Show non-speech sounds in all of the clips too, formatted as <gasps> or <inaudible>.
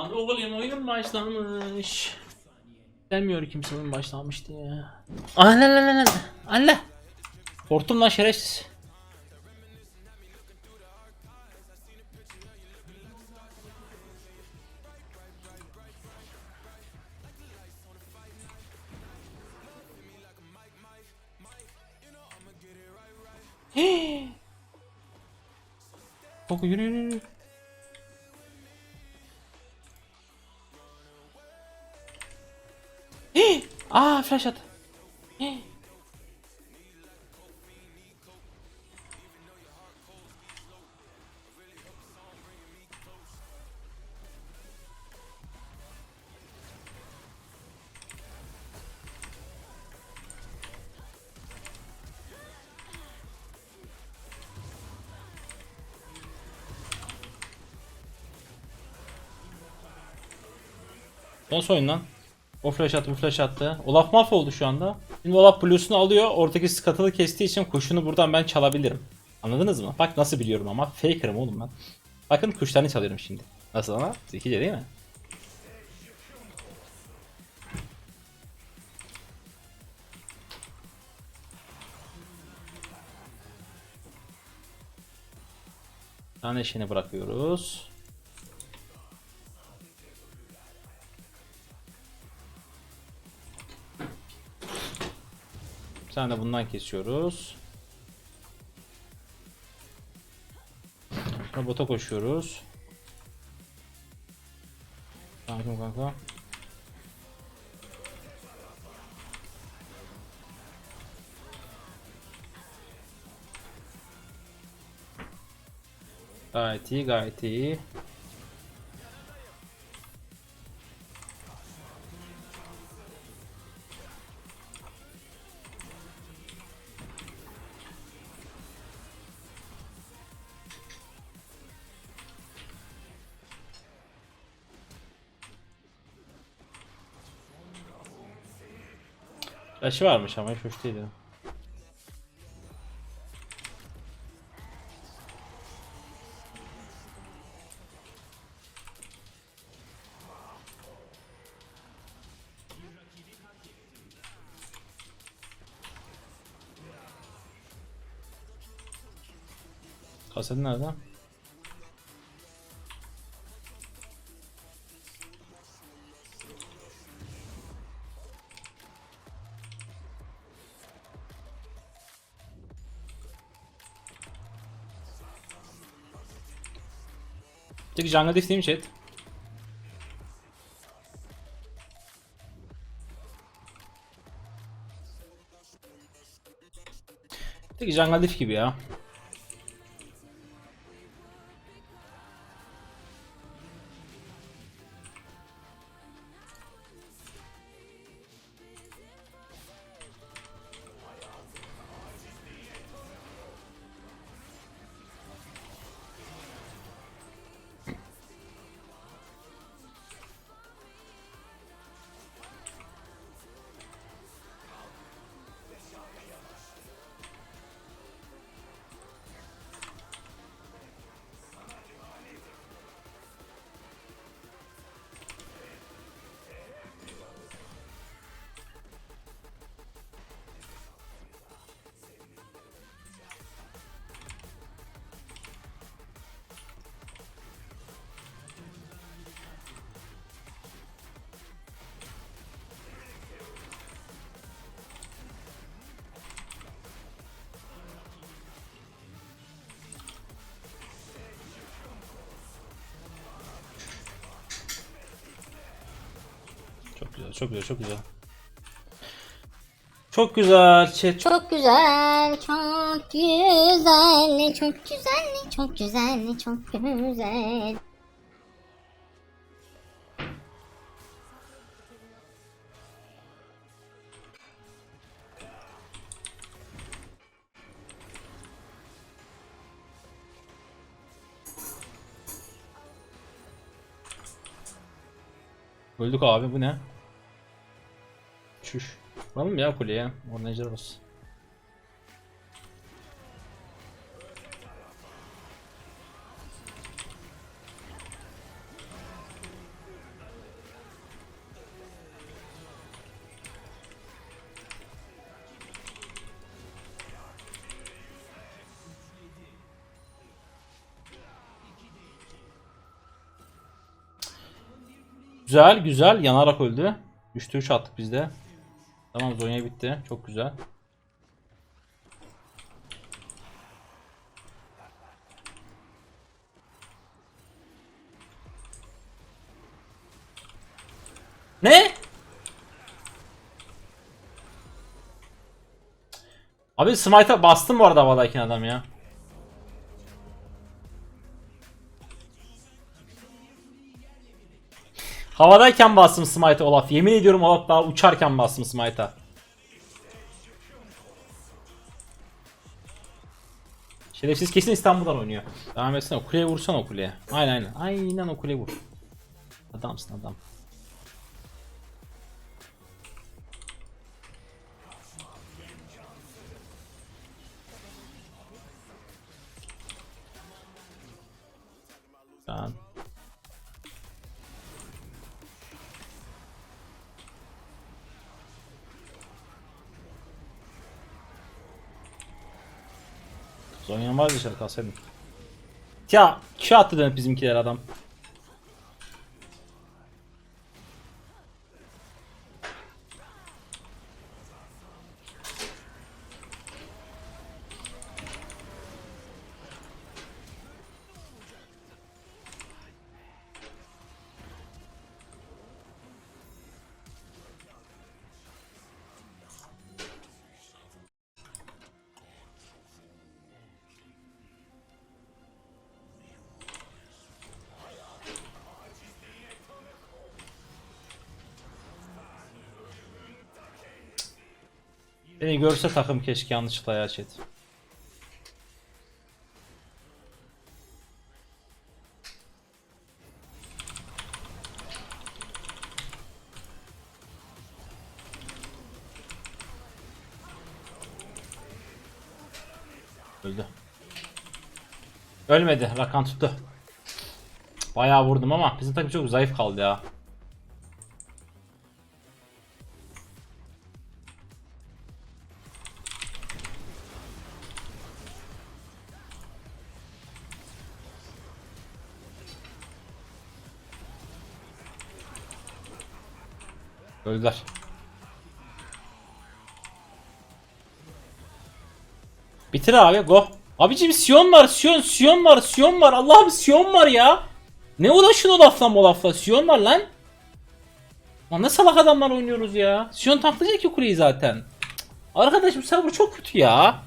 Lan oğlum oyun başlamış. Demiyor kimse oyun başlamış diye. Allah Allah Allah Allah. Korktum lan şerefsiz. <gasps> Koku yürü yürü yürü. Aa flash at. Nasıl oyun lan? O flash attı bu flash attı. Olaf mahvoldu şu anda. Şimdi Olaf Blue'sunu alıyor. Oradaki skatılı kestiği için kuşunu buradan ben çalabilirim. Anladınız mı? Bak nasıl biliyorum ama. Faker'ım oğlum ben. Bakın kuşlarını çalıyorum şimdi. Nasıl ama? Zekice değil mi? Tane işini bırakıyoruz. Tane de bundan kesiyoruz. Sonra bota koşuyoruz. Sakin kanka. Gayet iyi, gayet iyi. Flash'ı varmış ama hiç hoş değildi. Kaseti nerede? Peki jungle diff değil mi chat? Peki jungle diff gibi ya. Güzel, çok güzel, çok güzel. Çok güzel chat. Çok güzel, çok güzel, çok güzel, çok güzel, çok güzel. Öldük abi bu ne? Çüş. Vuralım ya kuleye. Ornager olsun. Güzel güzel yanarak öldü. 3'te 3 attık bizde. Tamam Zonya bitti. Çok güzel. Ne? Abi smite'a bastım bu arada havadayken adam ya. Havadayken bastım smite'a Olaf. Yemin ediyorum Olaf daha uçarken bastım smite'a. Şerefsiz kesin İstanbul'dan oynuyor. Devam etsene o kuleye vursan o kuleye. Aynen aynen. Aynen o kuleye vur. Adamsın adam. Tamam. Var dışarı kalsaydım. Ya Q attı dönüp bizimkiler adam. Beni görse takım keşke yanlışlıkla ya chat. Öldü. Ölmedi. Rakan tuttu. Bayağı vurdum ama bizim takım çok zayıf kaldı ya. Öldüler. Bitir abi go. Abicim Sion var Sion Sion var Sion var Allah'ım Sion var ya. Ne uğraşın o lafla o lafla Sion var lan. Lan ne salak adamlar oynuyoruz ya. Sion tanklayacak ki kuleyi zaten. Arkadaşım server çok kötü ya.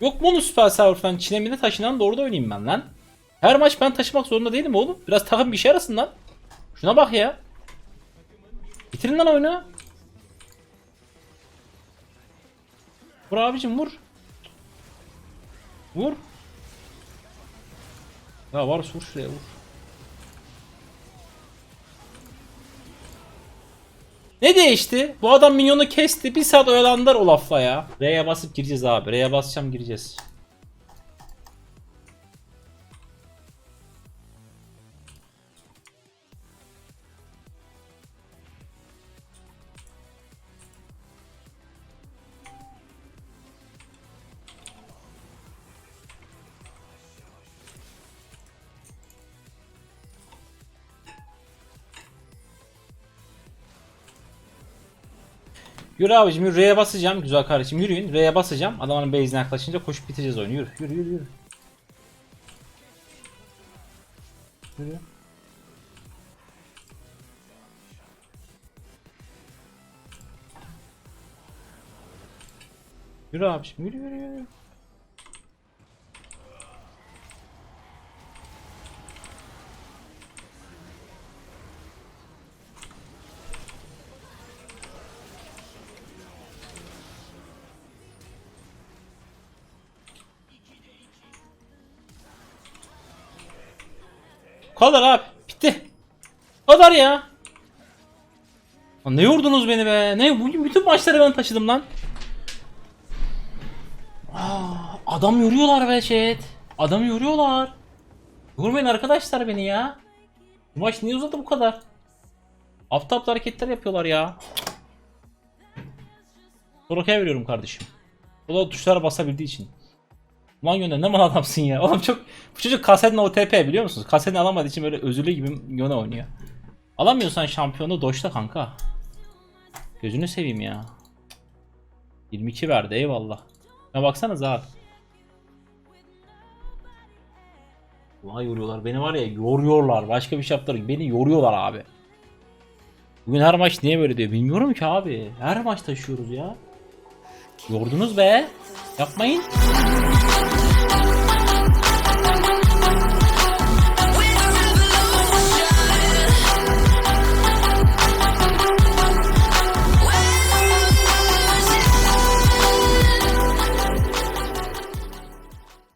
Yok mu onun süper server falan çilemine taşınan doğru da oynayayım ben lan. Her maç ben taşımak zorunda değilim oğlum. Biraz takım bir şey arasın lan. Şuna bak ya. Bitirin lan oyunu. Vur abicim vur. Vur. Ya var vur şuraya vur. Ne değişti? Bu adam minyonu kesti. Bir saat oyalandılar o lafla ya. R'ye basıp gireceğiz abi. R'ye basacağım gireceğiz. Yürü abicim yürü. R'ye basacağım. Güzel kardeşim yürüyün. R'ye basacağım. Adamın base'ine yaklaşınca koşup bitireceğiz oyunu. Yürü yürü yürü yürü. Yürü. Yürü abicim yürü yürü yürü kadar abi. Bitti. Bu kadar ya. Ne yordunuz beni be? Ne bugün bütün maçları ben taşıdım lan. Adam yoruyorlar be chat. Adam yoruyorlar. Yormayın arkadaşlar beni ya. Bu maç niye uzadı bu kadar? Aptal aptal hareketler yapıyorlar ya. Soroka'ya veriyorum kardeşim. O da tuşlara basabildiği için. Ulan Yone ne mal adamsın ya. Oğlum çok bu çocuk kasetin OTP biliyor musunuz? Kasetini alamadığı için böyle özürlü gibi Yone oynuyor. Alamıyorsan şampiyonu doşla kanka. Gözünü seveyim ya. 22 verdi eyvallah. Ya baksanız abi. Vay yoruyorlar. Beni var ya yoruyorlar. Başka bir şey yaptılar. Beni yoruyorlar abi. Bugün her maç niye böyle diyor bilmiyorum ki abi. Her maç taşıyoruz ya. Yordunuz be. Yapmayın.